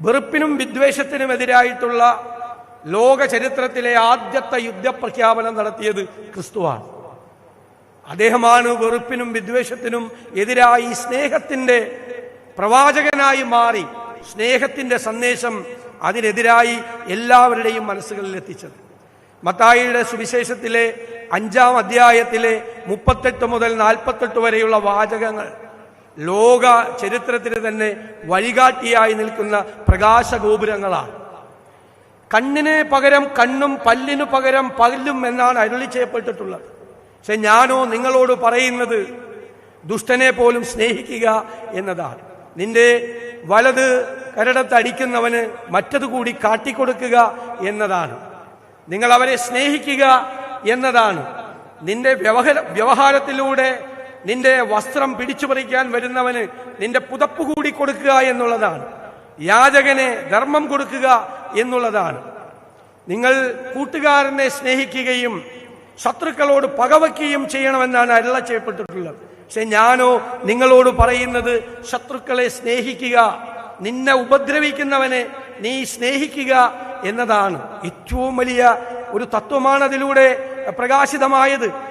വെറുപ്പിനും വിദ്വേഷത്തിനുമെതിരായിട്ടുള്ള ലോക ചരിത്രത്തിലെ ആദ്യത്തെ യുദ്ധപ്രഖ്യാപനം നടത്തിയത് ക്രിസ്തുവാണ്. അദ്ദേഹമാണ് വെറുപ്പിനും വിദ്വേഷത്തിനും എതിരായി സ്നേഹത്തിന്റെ പ്രവാചകനായി മാറി സ്നേഹത്തിന്റെ സന്ദേശം അതിനെതിരായി എല്ലാവരുടെയും മനസ്സുകളിൽ എത്തിച്ചത്. മത്തായിയുടെ സുവിശേഷത്തിലെ അഞ്ചാം അധ്യായത്തിലെ മുപ്പത്തെട്ട് മുതൽ നാൽപ്പത്തെട്ട് വരെയുള്ള വാചകങ്ങൾ ലോക ചരിത്രത്തിന് തന്നെ വഴികാട്ടിയായി നിൽക്കുന്ന പ്രകാശഗോപുരങ്ങളാണ്. കണ്ണിന് പകരം കണ്ണും പല്ലിനു പകരം പല്ലും എന്നാണ് അരുളി ചെയ്യപ്പെട്ടിട്ടുള്ളത്. പക്ഷെ ഞാനോ നിങ്ങളോട് പറയുന്നത് ദുഷ്ടനെ പോലും സ്നേഹിക്കുക എന്നതാണ്. നിന്റെ വലത് കരടത്തടിക്കുന്നവന് മറ്റത് കൂടി കാട്ടിക്കൊടുക്കുക എന്നതാണ്. നിങ്ങൾ അവരെ സ്നേഹിക്കുക എന്നതാണ്. നിന്റെ വ്യവഹാര വ്യവഹാരത്തിലൂടെ നിന്റെ വസ്ത്രം പിടിച്ചു പറിക്കാൻ വരുന്നവന് നിന്റെ പുതപ്പ് കൂടി കൊടുക്കുക എന്നുള്ളതാണ്. യാചകനെ ധർമ്മം കൊടുക്കുക എന്നുള്ളതാണ്. നിങ്ങൾ കൂട്ടുകാരനെ സ്നേഹിക്കുകയും ശത്രുക്കളോട് പകവയ്ക്കുകയും ചെയ്യണമെന്നാണ് അരുള ചെയ്യപ്പെട്ടിട്ടുള്ളത്. പക്ഷെ ഞാനോ നിങ്ങളോട് പറയുന്നത് ശത്രുക്കളെ സ്നേഹിക്കുക നിന്നെ ഉപദ്രവിക്കുന്നവനെ നീ സ്നേഹിക്കുക എന്നതാണ്. ഏറ്റവും വലിയ ഒരു തത്വമാണ് അതിലൂടെ പ്രകാശിതമായത്.